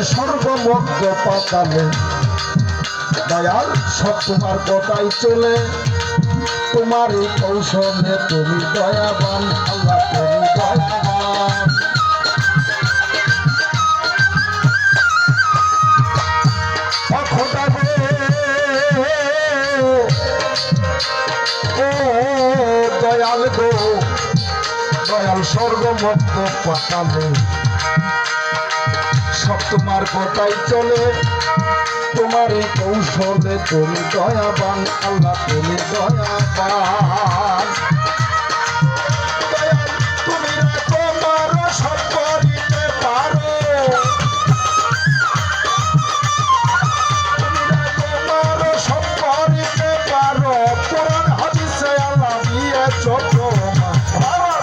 তুমি সর্বমগ্ন পাতালে। দয়াল, সব তোমার কথাই চলে। তোমারই কৌশলে তুমি দয়াবান, আল্লাহ তুমি দয়াবান। দয়াল গো, দয়াল স্বর্গমত্ত পাতালে। সব তোমার কথাই চলে। তোমার কৌশলে তুমি দয়াবান, আল্লাহ তুমি দয়াবান।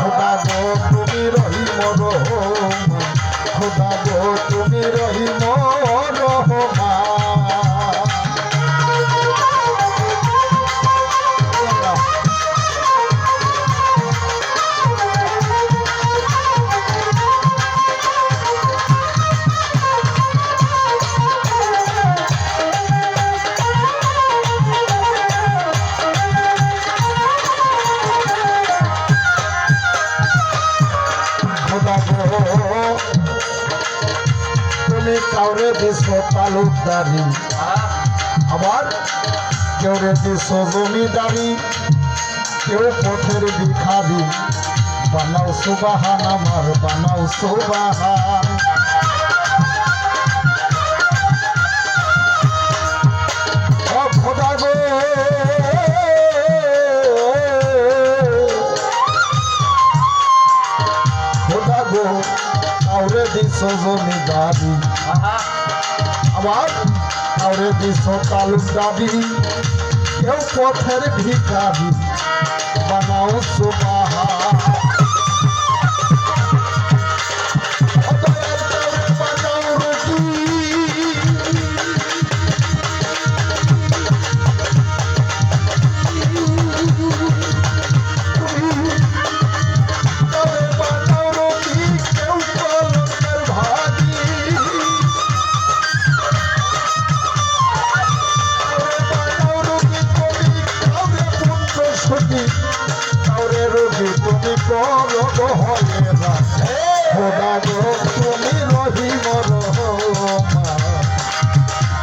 খোদা গো, তুমি রহিম রহমান। খোদা গো কাউরে দিস তালুকদারি। আবার কেউ রে দিস জমিদারি। কেউ পথের ভিখারি। বানাও সুবাহান আমার, বানাও সুবাহান। খোদা গো। খোদা গো। কাউরে দিস জমিদারি আবার কাউরে দিস তালুকদারি কেউ পথের ভিকারি বানাও সুবাহা তুমি করো হলে না খোদা গো তুমি রহিম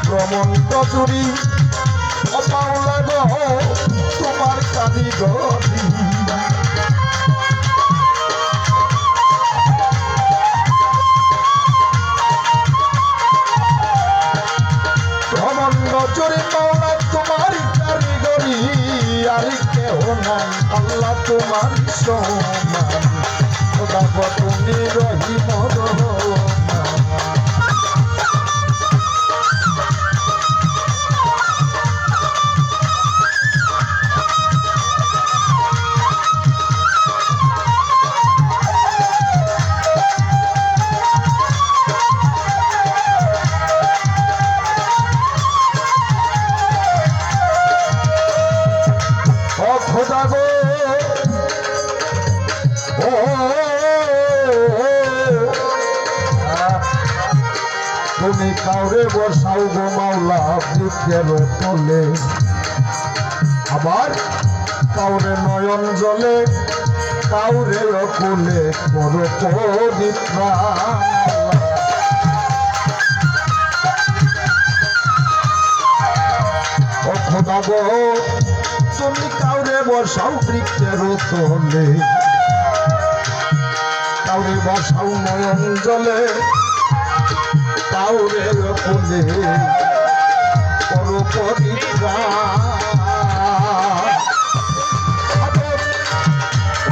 ভ্রমণ কচুরি অপাউলা গো তোমার কারিগরি ভ্রমণ নাই আল্লাহ তোমার সমান খোদা তুমি রহিম রহমান। তুমি কাউরে বসাও গো মাওলা বৃক্ষের তলে আবার কাউরে নয়ন জলে, কাউরে অকুলে বড় পবিত্রা। তুমি কাউরে বসাও বৃক্ষের তলে কাউরে বাসাও নয়ন জলে কাউরে ফুলে করো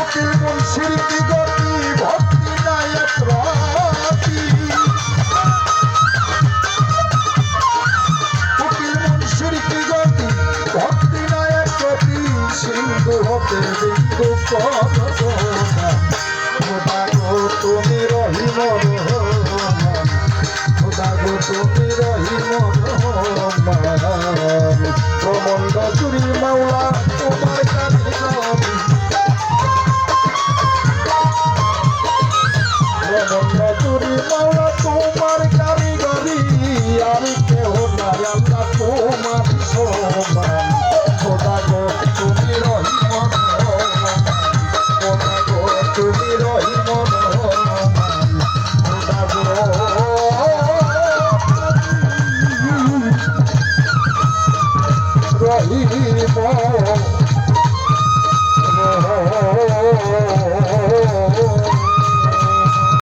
উকিল গতি ভক্তি নায়ক রতি। উকিল মুন্সির কি গতি ভক্তি নায়ক গতি সিন্ধু হতে বিন্দু পদ তুমি রহিম রহমান খোদা গো তুমি রহমান প্রমন্ড চুরি মাওলা রহিম